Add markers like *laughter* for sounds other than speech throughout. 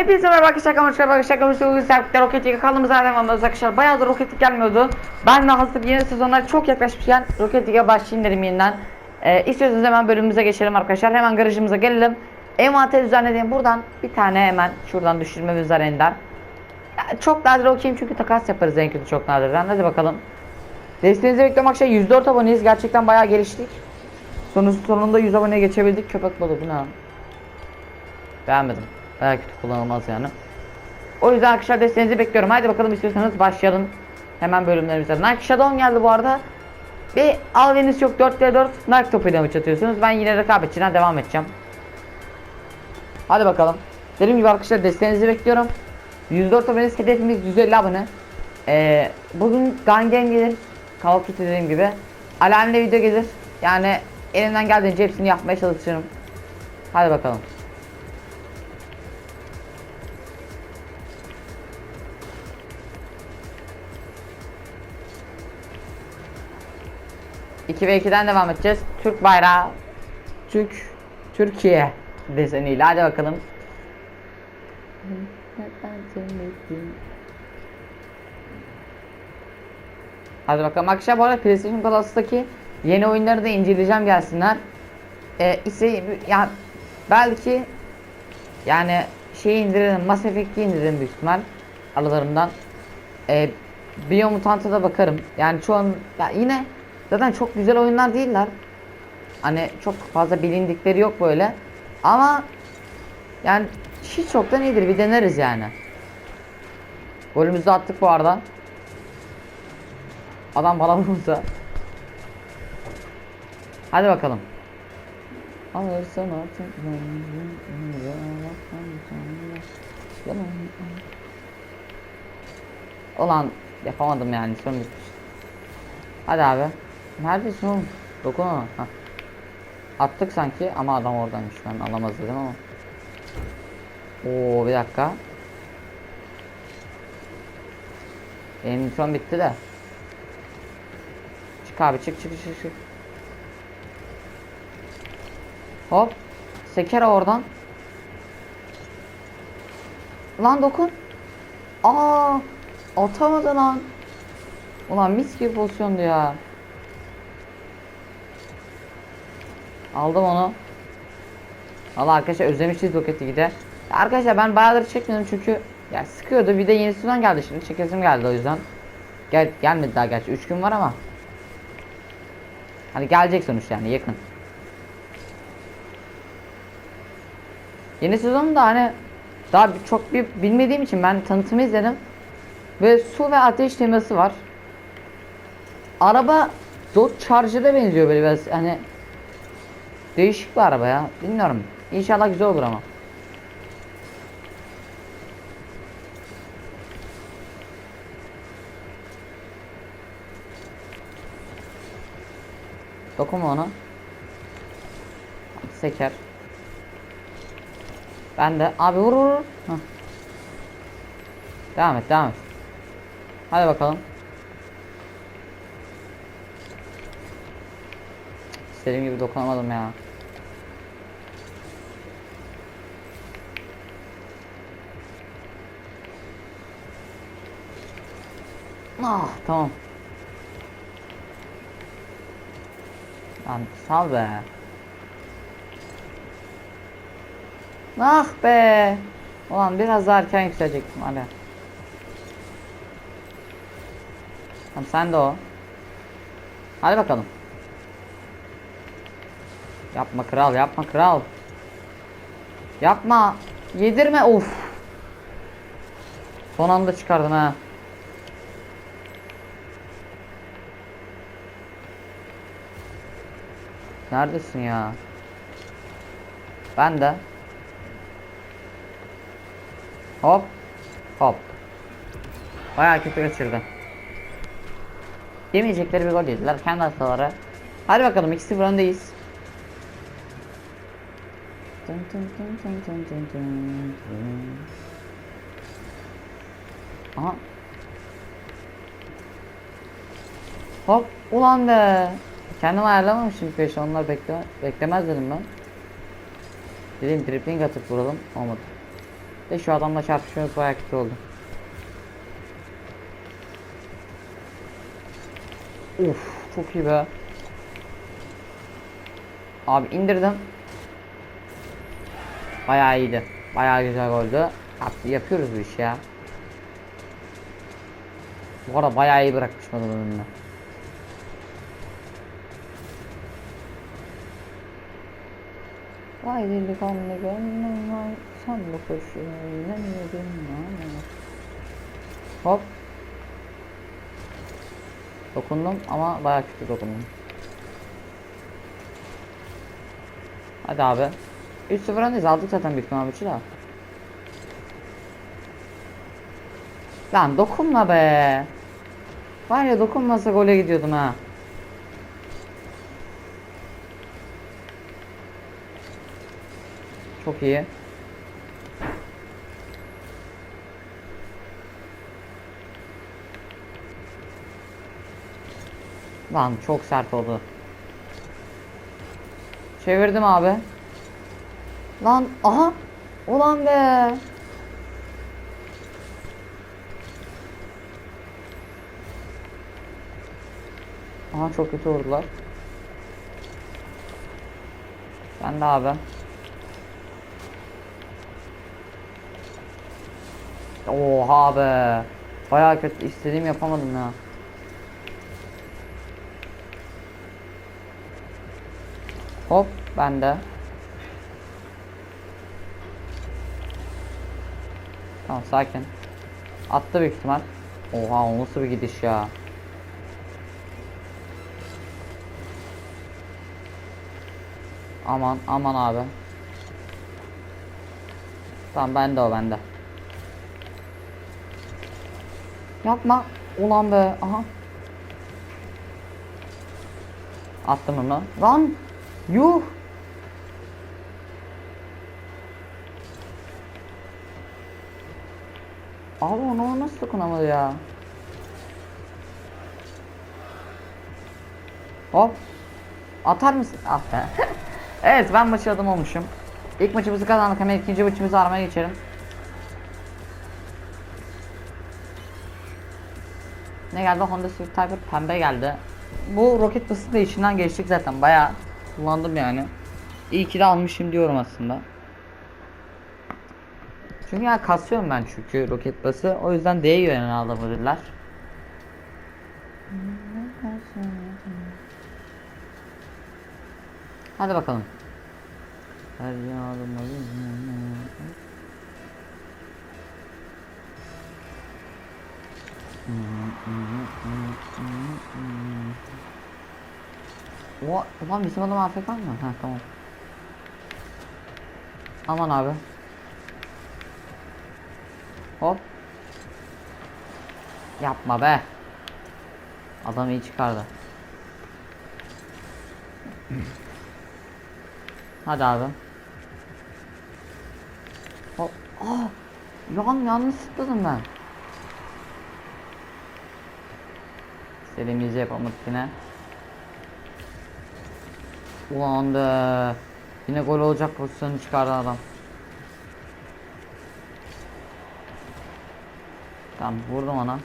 Hepinize merhaba arkadaşlar arkadaşlar. Arkadaşlar arkadaşlar. Rocket League kanalımıza devam ediyoruz arkadaşlar. Bayağıdır Rocket League gelmiyordu. Ben de hazır yeni sezonlar çok yaklaşmışken Rocket League'e başlayayım dedim yeniden. Ee, İstiyorsanız hemen bölümümüze geçelim arkadaşlar. Hemen garajımıza gelelim. Envanter düzenlediğim buradan bir tane hemen şuradan düşürmemiz var ender Ya, Çok nadir okuyayım çünkü takas yaparız en kötü çok nadirden hadi bakalım. Desteğinizi bekliyorum arkadaşlar. 104 aboneyiz. Gerçekten bayağı geliştik. Sonun, sonunda 100 aboneye geçebildik. Köpek balığı bu ne? Beğenmedim. Bayağı kötü kullanılmaz yani. O yüzden arkadaşlar desteğinizi bekliyorum. Haydi bakalım istiyorsanız başlayalım. Hemen bölümlerimize. Nike Shadow geldi bu arada. Bir alveniz yok 4v4 Nike topuyla mı çatıyorsunuz? Ben yine rekabetçiden devam edeceğim. Hadi bakalım. Dediğim gibi arkadaşlar desteğinizi bekliyorum. 104 aboneniz hedefimiz 150 abone. Ee, bugün Game gelir. Call of Duty dediğim gibi. Alarmlı video gelir. Yani elimden geldiğince hepsini yapmaya çalışırım. Hadi bakalım. 2 ve 2'den devam edeceğiz. Türk bayrağı. Türk Türkiye deseniyle. Hadi bakalım. Hadi bakalım. Akşam bu arada PlayStation Plus'taki yeni oyunları da inceleyeceğim gelsinler. Ee, ise ya belki yani şey indiririm, Mass Effect'i indiririm büyük ihtimal aralarından. Ee, Biomutant'a da bakarım. Yani an ya yine zaten çok güzel oyunlar değiller. Hani çok fazla bilindikleri yok böyle. Ama yani hiç çoktan iyidir bir deneriz yani. Golümüzü attık bu arada. Adam bana vursa. Hadi bakalım. Alırsan artık Ulan yapamadım yani son bitmiş. Hadi abi. Neredesin oğlum? Dokunma. Hah. Attık sanki ama adam oradaymış ben alamaz dedim ama. Oo bir dakika. Benim son bitti de. Çık abi çık çık çık çık. Hop. Seker oradan. Lan dokun. Aa, atamadı lan. Ulan mis gibi pozisyondu ya. Aldım onu. Valla arkadaşlar özlemişiz roketi gide. Arkadaşlar ben bayağıdır çekmedim çünkü ya sıkıyordu. Bir de yeni sezon geldi şimdi. Çekesim geldi o yüzden. Gel gelmedi daha gerçi 3 gün var ama. Hani gelecek sonuç yani yakın. Yeni sezon da hani daha çok bir bilmediğim için ben tanıtımı izledim. Ve su ve ateş teması var. Araba Dodge Charger'a benziyor böyle biraz hani değişik bir araba ya. Bilmiyorum. İnşallah güzel olur ama. Dokunma ona. Seker. Ben de abi vur vur. vur. Devam et devam et. Hadi bakalım. İstediğim gibi dokunamadım ya. Ah tamam. Lan sal be. Ah be. Ulan biraz daha erken yükselecektim hadi. Tamam sen de o. Hadi bakalım. Yapma kral yapma kral. Yapma. Yedirme of. Son anda çıkardın ha. Neredesin ya? Ben de. Hop. Hop. Bayağı kötü kaçırdı. Yemeyecekleri bir gol yediler. Kendi hataları. Hadi bakalım 2-0 öndeyiz. Aha. Hop. Ulan be. Kendim ayarlamamışım peşi onlar bekle beklemez dedim ben. Dedim dribbling atıp vuralım olmadı. De şu adamla çarpışıyoruz bayağı kötü oldu. Uf çok iyi be. Abi indirdim. Bayağı iyiydi. Bayağı güzel goldü. Hatta yapıyoruz bu işi ya. Bu arada bayağı iyi bırakmışım adamın önüne. Vay delikanlı gönlüm vay Sen bu koşuya inemedin ama. Hop. Dokundum ama bayağı kötü dokundum. Hadi abi. 3-0 öndeyiz aldık zaten büyük ihtimal maçı da Lan dokunma be. Var ya dokunmasa gole gidiyordum ha Çok iyi. Lan çok sert oldu. Çevirdim abi. Lan aha. Ulan be. Aha çok kötü vurdular. Ben de abi. Oha be. Bayağı kötü istediğim yapamadım ya. Hop bende. Tamam sakin. Attı büyük ihtimal. Oha o nasıl bir gidiş ya. Aman aman abi. Tamam bende o bende. Yapma. Ulan be. Aha. Attım onu. Lan. Yuh. Abi onu nasıl dokunamadı ya? Hop. Atar mısın? Ah be. *laughs* evet ben maçı adım olmuşum. İlk maçımızı kazandık hemen ikinci maçımızı aramaya geçelim. Ne geldi? Honda Civic Type pembe geldi. Bu roket basını da içinden geçtik zaten. Bayağı kullandım yani. İyi ki de almışım diyorum aslında. Çünkü ya kasıyorum ben çünkü roket bası. O yüzden değiyor yani alabilirler. Hadi bakalım. Her yağdım O, ulan bizim adam afk mı? Ha tamam. Aman abi. Hop. Yapma be. Adam iyi çıkardı. Hadi abi. Hop. Aa! Yan yanlış sıkladım ben. İstediğimizi yapamadık yine. Ulan be. Yine gol olacak pozisyonu çıkardı adam. Tamam vurdum ona.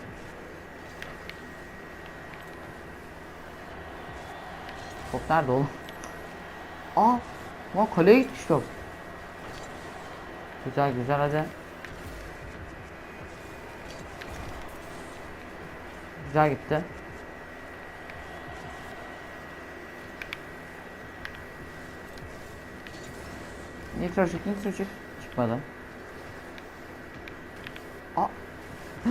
Top nerede oğlum? Aa! Lan kaleye gitmiş top. Güzel güzel hadi. Güzel gitti. Nitro çık, nitro çık. Çıkmadı. Aa. *laughs*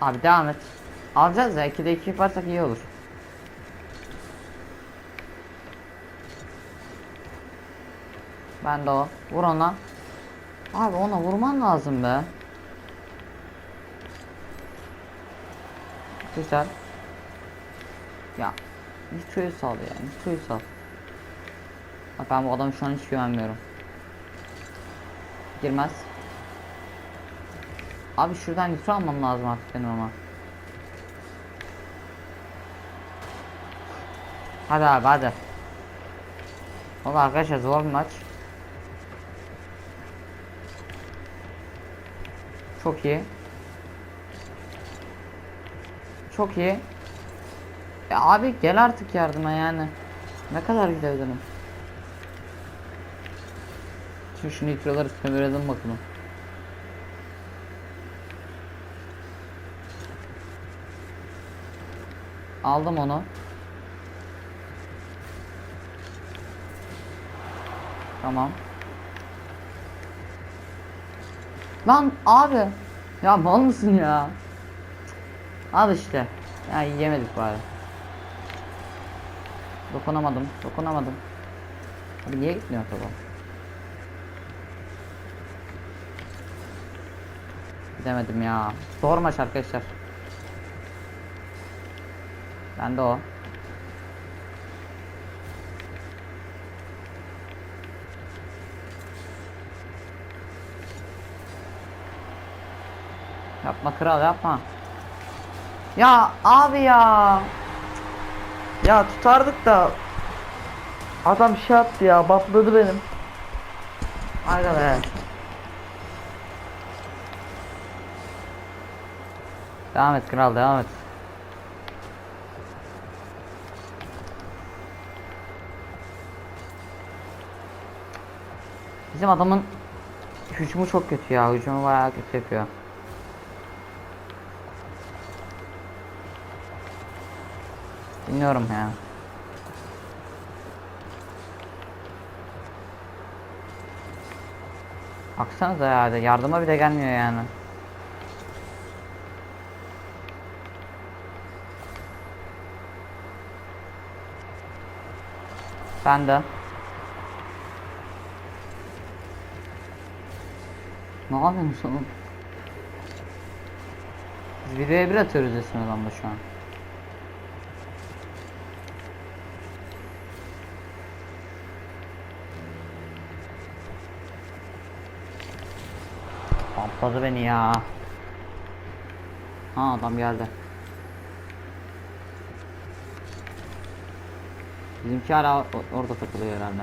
Abi devam et. Alacağız ya 2'de 2 yaparsak iyi olur. Ben de o. Vur ona. Abi ona vurman lazım be. Güzel. Ya Nitro'yu sal ya. Nitro'yu sal. Bak ben bu adamı şu an hiç güvenmiyorum. Girmez. Abi şuradan nitro almam lazım artık benim ama. Hadi abi hadi. Valla arkadaşlar zor bir maç. Çok iyi. Çok iyi. Ya abi gel artık yardıma yani. Ne kadar gidebilirim? Şimdi şu nitroları sömürelim bakalım. Aldım onu. Tamam. Lan abi. Ya mal mısın ya? Al işte. Ya yiyemedik bari. Dokunamadım. Dokunamadım. Abi niye gitmiyor acaba? Gidemedim ya. Zor maç arkadaşlar. Ben de o. Yapma kral yapma. Ya abi ya. Ya tutardık da adam şey yaptı ya bapladı benim. Be. Devam et kral devam et. Bizim adamın hücumu çok kötü ya. Hücumu bayağı kötü yapıyor. Bilmiyorum ya. Baksanıza ya yardıma bile gelmiyor yani. Ben de. Ne yapıyorsunuz oğlum? Biz videoya bir atıyoruz resmen adamla şu an. Patladı beni ya. Ha adam geldi. Bizimki hala orada takılıyor herhalde.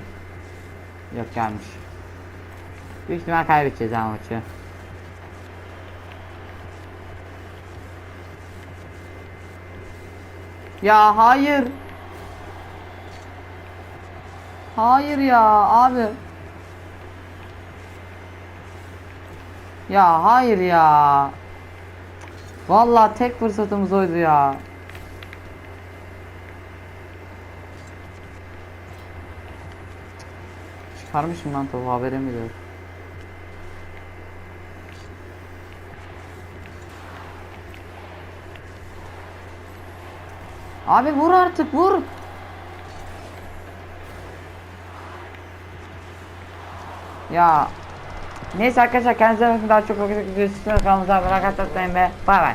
Yok gelmiş. Büyük ihtimal kaybedeceğiz ha maçı. Ya hayır. Hayır ya abi. Ya hayır ya. Vallahi tek fırsatımız oydu ya. Çıkarmışım lan topu haberim bile yok. Abi vur artık vur. Ya Neyse arkadaşlar kendinize daha çok vakit videosu kanalımıza abone olmayı unutmayın bay bay.